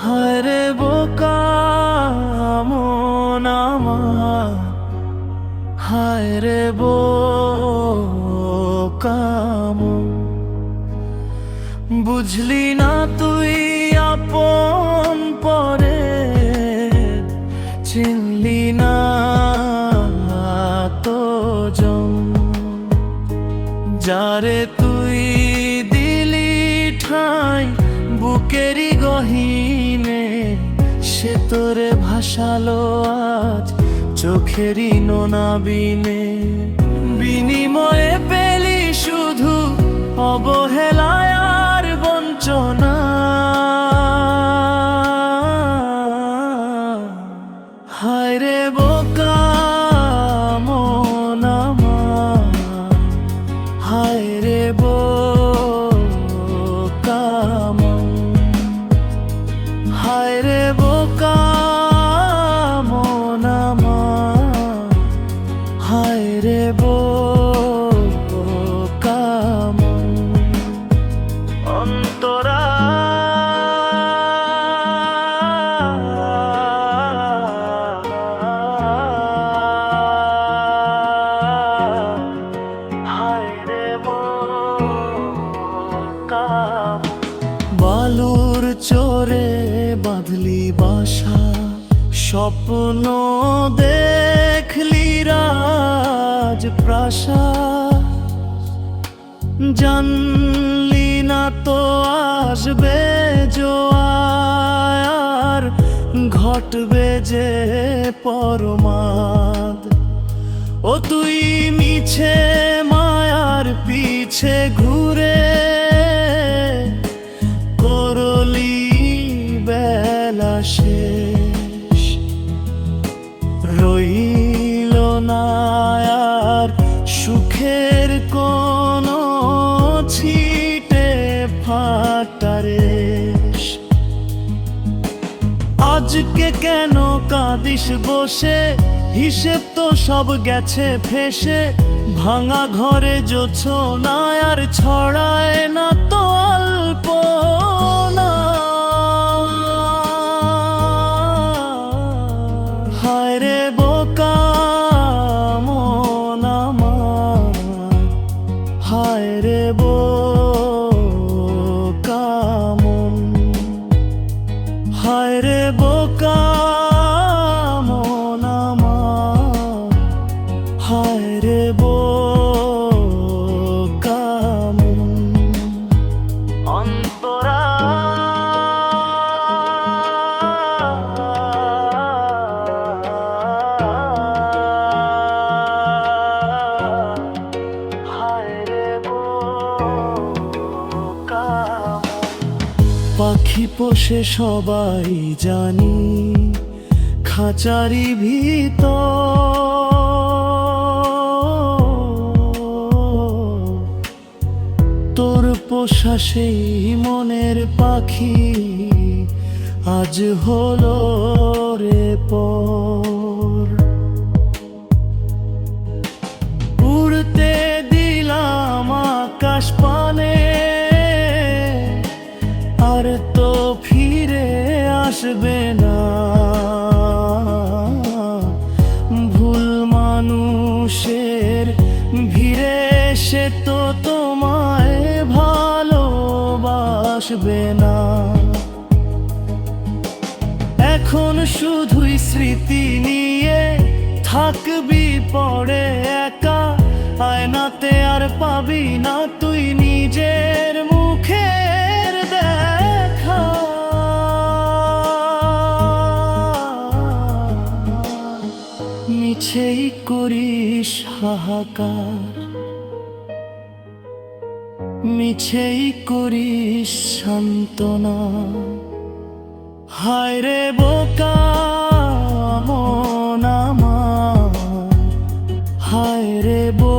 হরে বোকা, মন আমার। হায় রে কাম বুঝলি না তুই আপন পরে, চিনলি না তো জম যারে সে তোরে ভাসালো আজ চোখেরই নোনাবিনে বিনিময়ে পেলি শুধু অবহেলায় রে বোকা বাসা স্বপ্ন দেখলি রাজ প্রাসাদ জানলি না তো আসবে জোয়ার, ঘটবে যে পরমাদ। ও তুই মিছে মায়ার পিছে ঘুরে আজকে কেন কাঁদিস বসে? হিসেব তো সব গেছে ফেসে। ভাঙা ঘরে জোছ না আর ছড়ায় না তো অল্প হায় রে পাখি পোষে সবাই জানি খাঁচারি ভিতর। তোর পোষা সেই মনের পাখি আজ হলো রে পর আসবে না। ভুল মানুষের ভিড়ে সে তো তোমায় ভালোবাসবে না। এখন শুধুই স্মৃতি নিয়ে থাকবি পড়ে একা, আয়নাতে আর পাবি না তুই নিজের করিস হাহাকার। মিছেই করিস সান্ত্বনা। হায় রে বোকা মন আমার। হায় রে বোকা।